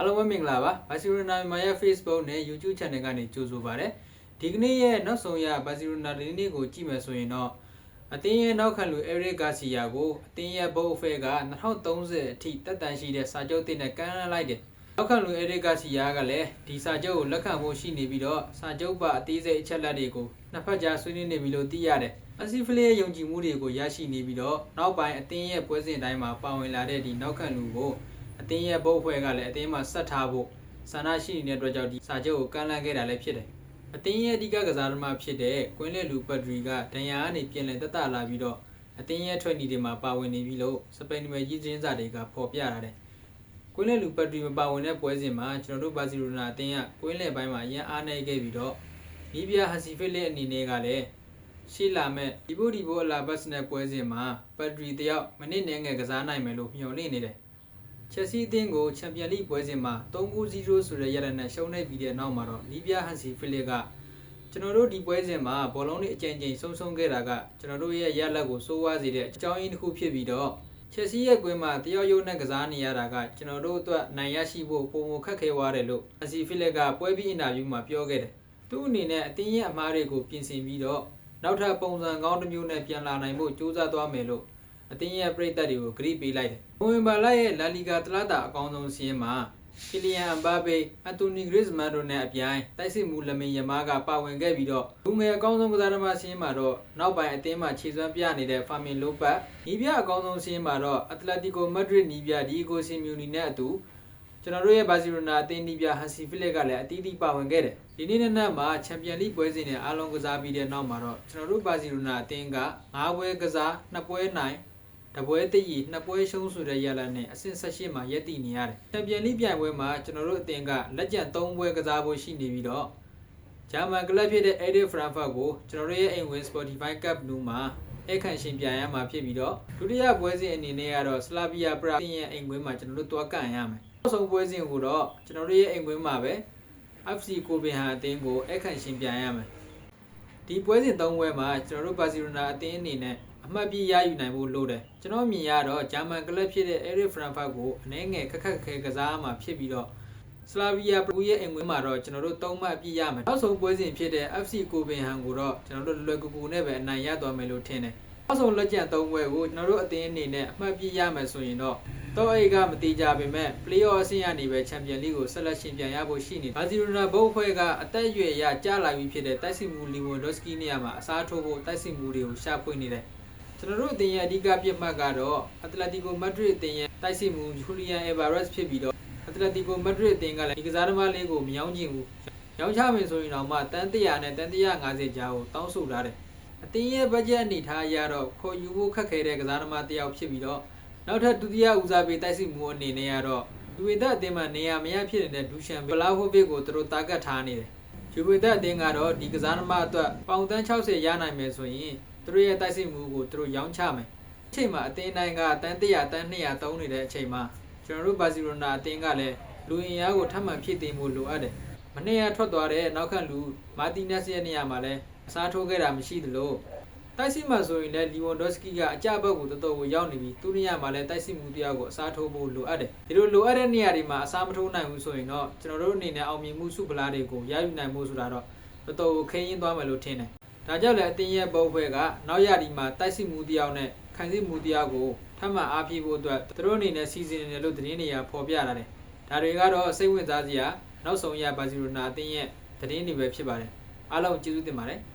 အားလုံးပဲမင်္ဂလာပါဘာစီလိုနာမြန်မာရဲ့ Facebook နဲ့ YouTube Channel ကနေကြိုဆိုပါရစေဒီကနေ့ရဲ့နောက်ဆုံးရဘာစီလိုနာဒီနေ့ကိုကြည့်မယ်ဆိုရင်တော့အသင်းရဲ့နောက်ခံလူ Eric Garcia ကိုအသင်းရဲ့ဘုတ်အဖဲက2030အထိတက်တန်ရှိတဲ့စာချုပ်တင်နဲ့ကမ်းလှမ်းလိုက်တယ်နောက်ခံလူ Eric Garcia ကလည်းဒီစာချုပ်ကိုလက်ခံဖို့ရှိနေပြီးတော့စာချုပ်ပါအသေးစိတ်အချက်လက်တွေကိုနှစ်ဖက်ကြားဆွေးနွေးနေပြီလို့သိရတယ်အစီဖလေးရဲ့ယုံကြည်မှုတွေကိုရရှိနေပြီးတော့နောက်ပိုင်းအသင်းရဲ့ပွဲစဉ်တိုင်းမှာပါဝင်လာတဲ့ဒီနောက်ခံလူကို အတင်းရဲ့ဘုတ်ဖွဲ့ကလည်းအတင်းမှာဆက်ထားဖို့ဆန္ဒရှိနေတဲ့အတွက်ကြောင့်ဒီစာချုပ်ကိုကန့်လန့်ခဲ့တာလည်းဖြစ်တယ်။အတင်းရဲ့အဓိကကစားသမားဖြစ်တဲ့ကွင်းလက်လူပတ်ဒရီကဒဏ်ရာကနေပြင်လည်တက်တာလာပြီးတော့အတင်းရဲ့ထွက်နီတွေမှာပါဝင်နေပြီလို့စပိန်နယ်ကြီးချင်းစာတွေကဖော်ပြထားတယ်။ကွင်းလက်လူပတ်ဒရီမပါဝင်တဲ့ပွဲစဉ်မှာကျွန်တော်တို့ဘာစီလိုနာအတင်းကကွင်းလက်ပိုင်းမှာအရင်အားနေခဲ့ပြီးတော့နီးပြဟစီဖိလစ်အနေနဲ့ကလည်းရှိလာမဲ့ဒီဘိုဒီဘိုအလာဘတ်နဲ့ပွဲစဉ်မှာပတ်ဒရီတယောက်မိနစ်နဲ့ငယ်ကစားနိုင်မယ်လို့မျှော်လင့်နေတယ်။ ချက်စီအသင်းကိုချန်ပီယံလိပွဲစဉ်မှာ3-0ဆိုတဲ့ရလဒ်နဲ့ရှုံးနေပြီးတဲ့နောက်မှာတော့လီးပြားဟန်စီဖီလစ်ကကျွန်တော်တို့ဒီပွဲစဉ်မှာဘောလုံးတွေအကြိမ်ကြိမ်ဆုံးဆုံးခဲ့တာကကျွန်တော်တို့ရဲ့ရလဒ်ကိုစိုးဝါးစေတဲ့အကြောင်းရင်းတစ်ခုဖြစ်ပြီးတော့ချက်စီရဲ့ကွင်းမှာတယောက်ရုံနဲ့ကစားနေရတာကကျွန်တော်တို့အတွက်နိုင်ရရှိဖို့ပုံမခက်ခဲသွားတယ်လို့ဟန်စီဖီလစ်ကပွဲပြီးအင်တာဗျူးမှာပြောခဲ့တယ်သူ့အနေနဲ့အသင်းရဲ့အမှားတွေကိုပြင်ဆင်ပြီးတော့နောက်ထပ်ပုံစံကောင်းတစ်မျိုးနဲ့ပြန်လာနိုင်ဖို့ကြိုးစားသွားမယ်လို့ အတင်းရဲ့ပြည်သက်တွေကိုဂရိပေးလိုက်တယ်။ဘဝင်ဘာလာရဲ့လာလီဂါတလားတာအကောင်းဆုံးစီးရင်မှာကီလီယန်အမ်ဘာပေအန်တိုနီဂရစ်မန်တို့နဲ့အပြိုင်တိုက်စစ်မှုလမင်ယမားကပါဝင်ခဲ့ပြီးတော့လူငယ်အကောင်းဆုံးကစားသမားစီးရင်မှာတော့နောက်ပိုင်းအသင်းမှာခြေစွမ်းပြနေတဲ့ဖာမင်လိုပတ်နီးပြအကောင်းဆုံးစီးရင်မှာတော့အက်တလက်တီကိုမက်ဒရစ်နီးပြဒီဂိုစီမြူနီနဲ့အတူကျွန်တော်တို့ရဲ့ဘာစီလိုနာအသင်းနီးပြဟန်စီဖီလစ်ကလည်းအတီးတီးပါဝင်ခဲ့တယ်ဒီနေ့နဲ့နောက်မှာချန်ပီယံလိပွဲစဉ်နဲ့အားလုံးကစားပြီးတဲ့နောက်မှာတော့ကျွန်တော်တို့ဘာစီလိုနာအသင်းက၅ပွဲကစား၂ပွဲနိုင် တပွဲတည်ရီနှစ်ပွဲရှုံးဆိုတဲ့ရလနဲ့အဆင့်၁၈မှာရက်တည်နေရတယ်။ချန်ပီယံလိပြိုင်ပွဲမှာကျွန်တော်တို့အသင်းကလက်ကျန်၃ပွဲကစားဖို့ရှိနေပြီးတော့ဂျာမန်ကလပ်ဖြစ်တဲ့ Edith Frankfurt ကိုကျွန်တော်တို့ရဲ့အိမ်ဝင် Spotify Cup နူမှာအခန့်ရှင်ပြိုင်ရမှာဖြစ်ပြီးတော့ဒုတိယပွဲစဉ်အနေနဲ့ကတော့ Slavia Prague ရဲ့အိမ်ကွင်းမှာကျွန်တော်တို့တွားကန်ရမယ်။နောက်ဆုံးပွဲစဉ်ကိုတော့ကျွန်တော်တို့ရဲ့အိမ်ကွင်းမှာပဲ FC ကိုပင်ဟန်အသင်းကိုအခန့်ရှင်ပြိုင်ရမယ်။ဒီပွဲစဉ်၃ပွဲမှာကျွန်တော်တို့ဘာစီလိုနာအသင်းအနေနဲ့ အမှတ်ပြရယူနိုင်ဖို့လိုတယ်ကျွန်တော်မြင်ရတော့ဂျာမန်ကလပ်ဖြစ်တဲ့ Eric Frankfurt ကိုအနည်းငယ်ခက်ခက်ခဲကစားမှဖြစ်ပြီးတော့စလာဗီယာပူရဲ့အိမ်ဝင်မှာတော့ကျွန်တော်တို့၃မှတ်ပြရမယ်နောက်ဆုံးပွဲစဉ်ဖြစ်တဲ့ FC ကိုပင်ဟန်ကိုတော့ကျွန်တော်တို့လွယ်ကူကူနဲ့ပဲအနိုင်ရသွားမယ်လို့ထင်တယ်နောက်ဆုံးလက်ကျန်၃ပွဲကိုကျွန်တော်တို့အသင်းအနေနဲ့အမှတ်ပြရမယ်ဆိုရင်တော့တော့အိတ်ကမတိကြပေမဲ့ playoff အဆင့်ရနေပဲချန်ပီယံလိကိုဆက်လက်ရှင်ပြန်ရဖို့ရှိနေဘာစီလိုနာဘုတ်အဖွဲ့ကအသက်အရွယ်ရကြာလာပြီဖြစ်တဲ့တိုက်စစ်မှုလီဝန်ဒိုစကီနေရာမှာအစားထိုးဖို့တိုက်စစ်မှုတွေကိုရှာဖွေနေတယ် ကျွန်တော်တို့အသင်းရဲ့အဓိကပြစ်မှတ်ကတော့အက်တလက်တီကိုမက်ဒရစ်အသင်းရဲ့တိုက်စစ်မှုဂျူလီယန်အီဗာရက်စ်ဖြစ်ပြီးတော့အက်တလက်တီကိုမက်ဒရစ်အသင်းကလည်းဒီကစားသမားလေးကိုမယောင်းချင်ဘူး။ရောင်းချမယ်ဆိုရင်တော့မှတန်100နဲ့တန်150ကြားကိုတောင်းဆိုထားတယ်။အသင်းရဲ့ဘတ်ဂျက်အနေထားအရတော့ခေါ်ယူဖို့ခက်ခဲတဲ့ကစားသမားတစ်ယောက်ဖြစ်ပြီးတော့နောက်ထပ်ဒုတိယဦးစားပေးတိုက်စစ်မှုအနေနဲ့ကတော့လူဝိသက်အသင်းမှာနေရာမရဖြစ်နေတဲ့ဒူရှန်ဘလာဟိုဗစ်ကိုသူတို့တာဂက်ထားနေတယ်။ဂျူဝိသက်အသင်းကတော့ဒီကစားသမားအတွက်ပေါင်တန်း60ရနိုင်မယ်ဆိုရင် သူတို့ရဲ့တိုက်စစ်မှုကိုသူတို့ရောင်းချမယ်အချိန်မှာအသင်းတိုင်းကတန်း100တန်း200သုံးနေတဲ့အချိန်မှာကျွန်တော်တို့ဘာစီလိုနာအသင်းကလည်းလူအင်အားကိုထပ်မံဖြည့်တင်ဖို့လိုအပ်တယ်မနေ့ကထွက်သွားတဲ့နောက်ခံလူမာတီနက်စ်ရဲ့နေရာမှာလည်းအစားထိုးခဲ့တာမရှိသလိုတိုက်စစ်မှာဆိုရင်လည်းလီဝွန်ဒော့စကီကအကြဘက်ကိုတော်တော်ကိုရောက်နေပြီးသူ့နေရာမှာလည်းတိုက်စစ်မှုတရားကိုအစားထိုးဖို့လိုအပ်တယ်ဒီလိုလိုအပ်တဲ့နေရာတွေမှာအစားမထိုးနိုင်ဘူးဆိုရင်တော့ကျွန်တော်တို့အနေနဲ့အောင်မြင်မှုစုပလားတွေကိုရယူနိုင်ဖို့ဆိုတာတော့တော်တော်ကိုခင်းရင်းသွားမယ်လို့ထင်တယ် ဒါကြောင့်လည်းအတင်းရဲ့ဘုတ်ဘွဲကနောက်ရဒီမှာတိုက်စစ်မှုတရားနဲ့ခိုင်စစ်မှုတရားကိုထပ်မံအားဖြည့်ဖို့အတွက်သူတို့အနေနဲ့စီစဉ်နေတယ်လို့သတင်းတွေကဖော်ပြလာတယ်။ဒါတွေကတော့စိတ်ဝင်စားစရာနောက်ဆုံးရဘာစီလိုနာအတင်းရဲ့သတင်းတွေပဲဖြစ်ပါတယ်။အားလုံးကျေးဇူးတင်ပါတယ်။